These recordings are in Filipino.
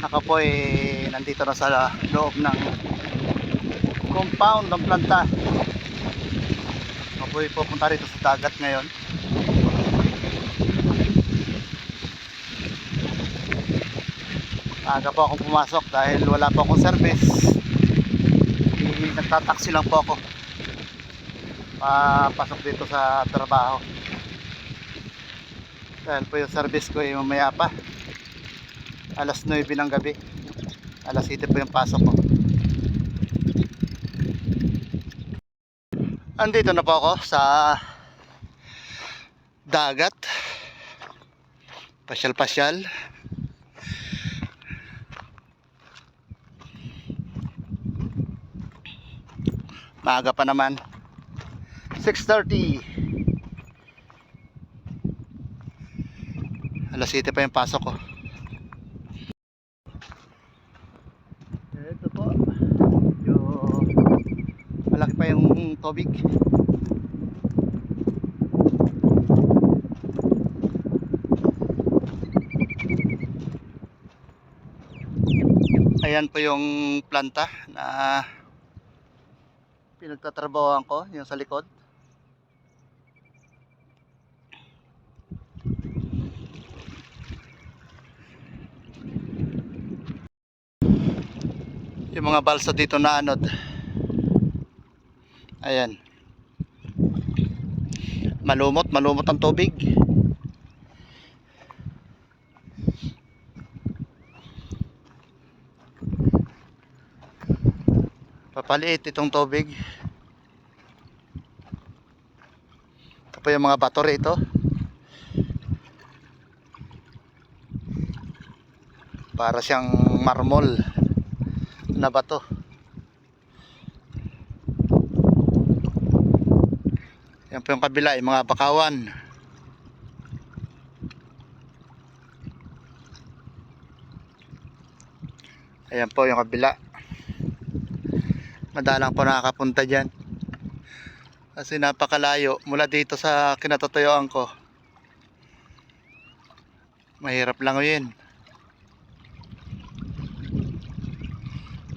Ako po ay nandito na sa loob ng compound ng planta. Ako po ay pupunta rito sa dagat ngayon. Aga po akong pumasok dahil wala po akong service. Eh, Nagtataksi lang po ako. Papasok dito sa trabaho. Dahil po yung service ko ay mamaya pa. Alas 9 ng gabi. Alas 7 po yung pasok ko. Andito na po ako sa dagat. Pasyal-pasyal. Maaga pa naman. 6.30. Alas 7 pa yung pasok ko. Ito po. Medyo malaki pa yung tubig. Ayan po yung planta na pinagtatrabahoan ko, yung sa likod. Yung mga balsa dito na anod. Ayan. Malumot, malumot ang tubig. Papaliit itong tubig. Ito po yung mga bato rito. Para siyang marmol na bato. Yan po yung kabila, yung mga bakawan. Ayan po yung kabila. Madalang po nakakapunta dyan. Kasi napakalayo mula dito sa kinatutuyuan ko. Mahirap lang yun.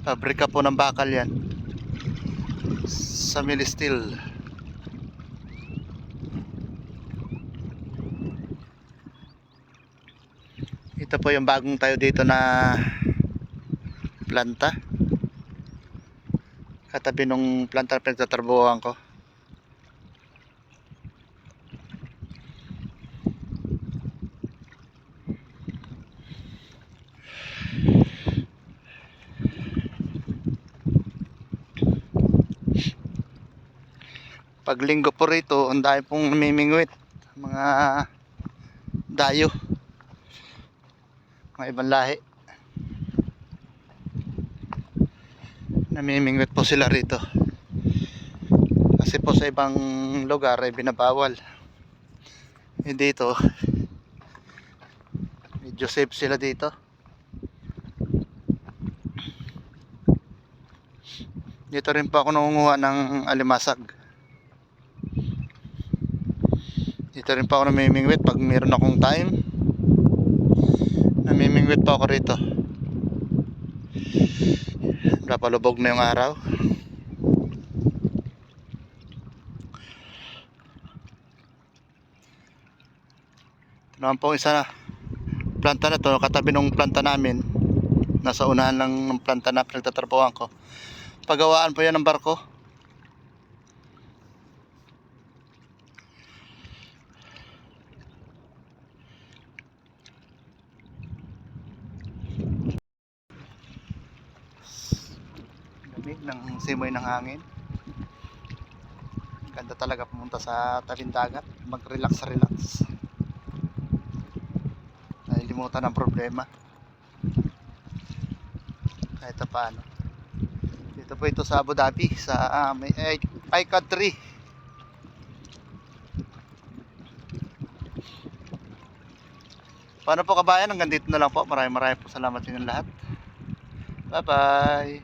Pabrika po ng bakal yan. Sa Milistil. Ito po yung bagong tayo dito na planta. Katabi nung planta na pinagtatrabuhan ko. Pag linggo po rito, ang dami pong namimingwit. Mga dayo. Mga ibang lahi. Namimingwit po sila rito. Kasi po sa ibang lugar ay binabawal. Eh dito, medyo safe sila dito. Dito rin po ako nangunguha ng alimasag. Dito rin pa ako namimingwit pag meron akong time. Namimingwit pa ako rito. Napalubog na yung araw. Ito naman po isa planta na to, katabi ng planta namin. Nasa unahan lang ng planta na pinagtatrabawan ko. Pagawaan po yan ng barko. Ng simoy ng hangin ganda talaga pumunta sa tabing dagat mag relax relax nalilimutan ang problema kahit na paano dito po ito sa Abu Dhabi sa uh, may ICAD 3 Paano po kabayan? Hanggang dito na lang po. Maraming maraming po salamat sa inyong lahat. Bye bye.